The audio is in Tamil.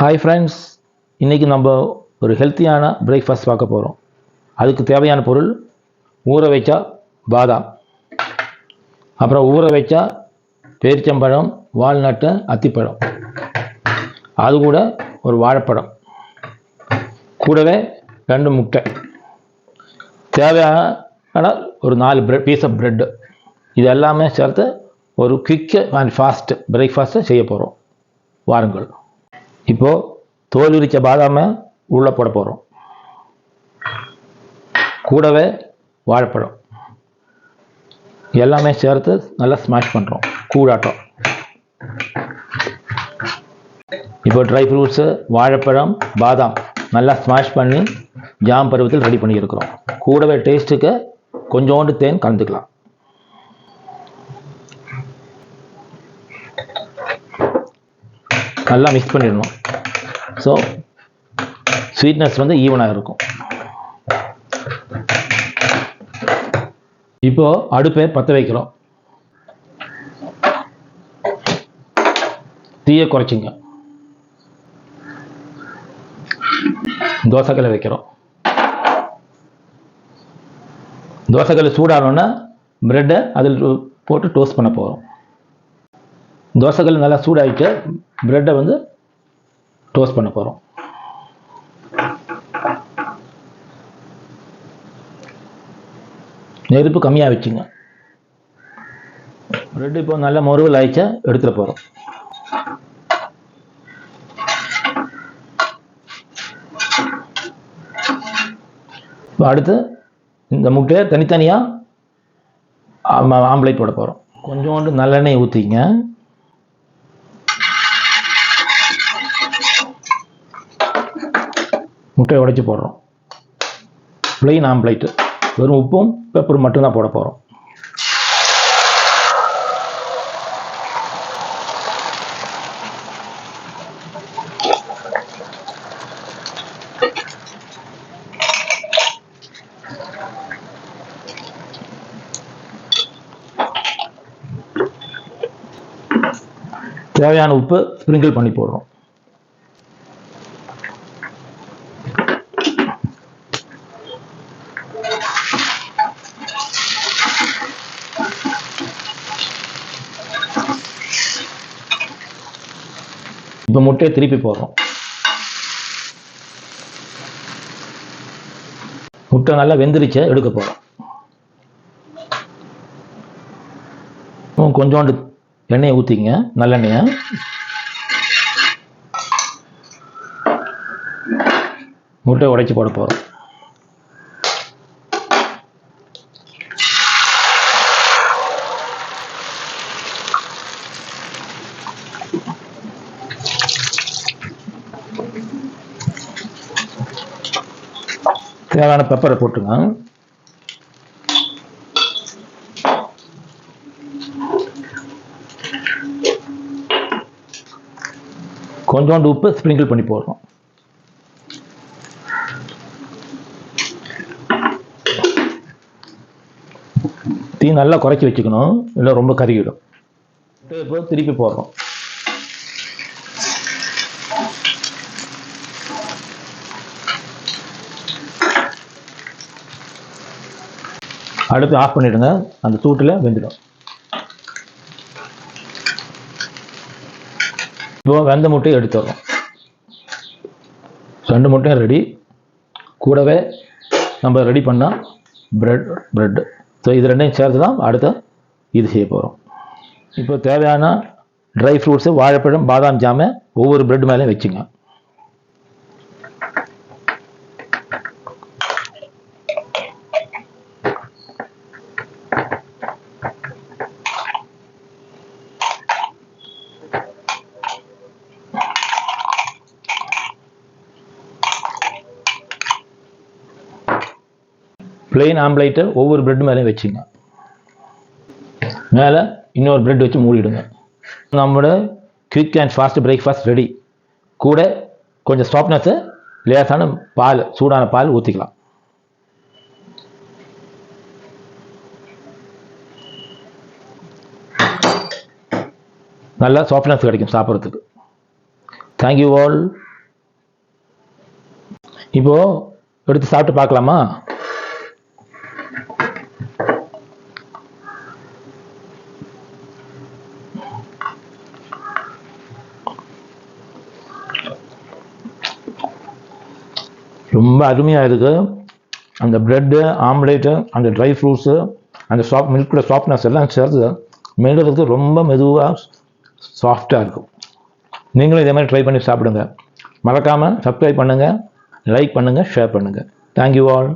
ஹாய் ஃப்ரெண்ட்ஸ் இன்றைக்கி நம்ம ஒரு ஹெல்த்தியான பிரேக்ஃபாஸ்ட் பார்க்க போகிறோம் அதுக்கு தேவையான பொருள் ஊற வைச்சா பாதாம். அப்புறம் ஊற வைச்சா பேரிச்சம்பழம் வால்நட்டு அத்திப்பழம். அது கூட ஒரு வாழைப்பழம். கூடவே ரெண்டு முட்டை. தேவையான ஒரு நாலு ப்ரெட் பீஸ் ஆஃப் ப்ரெட்டு இது எல்லாமே சேர்த்து ஒரு குவிக்கு அண்ட் ஃபாஸ்ட்டு பிரேக்ஃபாஸ்ட்டை செய்ய போகிறோம் வாருங்கள். இப்போது தோல் உரிச்ச பாதாமை உள்ளே போட போகிறோம் கூடவே வாழைப்பழம். எல்லாமே சேர்த்து நல்லா ஸ்மாஷ் பண்ணுறோம் கூடாட்டம் இப்போ ட்ரை ஃப்ரூட்ஸு வாழைப்பழம் பாதாம் நல்லா ஸ்மாஷ் பண்ணி ஜாம் பருவத்தில் ரெடி பண்ணியிருக்கிறோம். கூடவே டேஸ்ட்டுக்கு கொஞ்சோண்டு தேன் கலந்துக்கலாம். நல்லா மிக்ஸ் பண்ணிடணும். ஸோ ஸ்வீட்னஸ் வந்து ஈவனாக இருக்கும். இப்போ அடுப்பை பற்ற வைக்கிறோம். தீயை குறைச்சிங்க. தோசைக்கல்லை வைக்கிறோம். தோசைக்கல் சூடானோன்னா ப்ரெட்டை அதில் போட்டு டோஸ்ட் பண்ண போகிறோம் தோசைக்கல் நல்லா சூடாகிட்டு ப்ரெட்டை வந்து டோஸ்ட் பண்ண போகிறோம் நெருப்பு கம்மியாக வச்சுங்க. ப்ரெட் இப்போ நல்ல மொறுவல் ஆயிடுச்சா எடுத்துகிட்டு போகிறோம் இப்போ அடுத்து இந்த முட்டையை தனித்தனியாக ஆம்லேட் போட போகிறோம் கொஞ்சோண்டு நல்லெண்ணெய் ஊற்றிங்க முட்டையை உடைச்சி போடுறோம். ப்ளெயின் ஆம்லேட்டு வெறும் உப்பும் பெப்பரும் மட்டும்தான் போட போகிறோம் தேவையான உப்பு ஸ்ப்ரிங்கிள் பண்ணி போடுறோம். இப்போ முட்டையை திருப்பி போடுறோம். முட்டை நல்லா வெந்துருச்சு எடுக்க போகிறோம் கொஞ்சோண்டு எண்ணெயை ஊற்றிங்க நல்லெண்ணெயை. முட்டை உடைச்சி போட போகிறோம் தேவையான பெப்பரை போட்டுங்க கொஞ்சோண்டு உப்பு ஸ்ப்ரிங்கிள் பண்ணி போடுறோம். தீ நல்லா குறைச்சி வச்சுக்கணும் இல்லை ரொம்ப கருகிடும். இப்போ திருப்பி போடுறோம். அடுத்து ஆஃப் பண்ணிடுங்க. அந்த தூட்டில் வெந்துடும். இப்போ வெந்த முட்டையை எடுத்துடுறோம் ரெண்டு முட்டையும் ரெடி கூடவே நம்ம ரெடி பண்ணால் ப்ரெட் ப்ரெட்டு ஸோ இது ரெண்டையும் சேர்த்து தான் அடுத்த இது செய்ய போகிறோம் இப்போ தேவையான ட்ரை ஃப்ரூட்ஸு வாழைப்பழம் பாதாம் ஜாமை ஒவ்வொரு ப்ரெட் மேலேயும் வச்சுங்க. பிளெயின் ஆம்லேட்டை ஒவ்வொரு பிரெட் மேலேயும் வச்சுங்க. மேலே இன்னொரு பிரெட் வச்சு மூடிடுங்க. நம்மளோட quick and fast breakfast ready கூட கொஞ்சம் சாஃப்ட்னஸ்ஸு லேசான பால் சூடான பால் ஊற்றிக்கலாம் நல்லா சாஃப்ட்னஸ் கிடைக்கும் சாப்பிட்றதுக்கு. தேங்க்யூ ஆல் இப்போ எடுத்து சாப்பிட்டு பார்க்கலாமா? ரொம்ப அருமையாக இருக்குது அந்த ப்ரெட்டு ஆம்லேட்டு அந்த ட்ரை ஃப்ரூட்ஸு அந்த சாஃப்ட் மில்கோட சாஃப்ட்னஸ் எல்லாம் சேர்த்து மெழுகிறதுக்கு ரொம்ப மெதுவாக சாஃப்டாக இருக்கும். நீங்களும் இதே மாதிரி ட்ரை பண்ணி சாப்பிடுங்க. மறக்காமல் சப்ஸ்கிரைப் பண்ணுங்கள் லைக் பண்ணுங்கள் ஷேர் பண்ணுங்கள் தேங்க்யூ ஆல்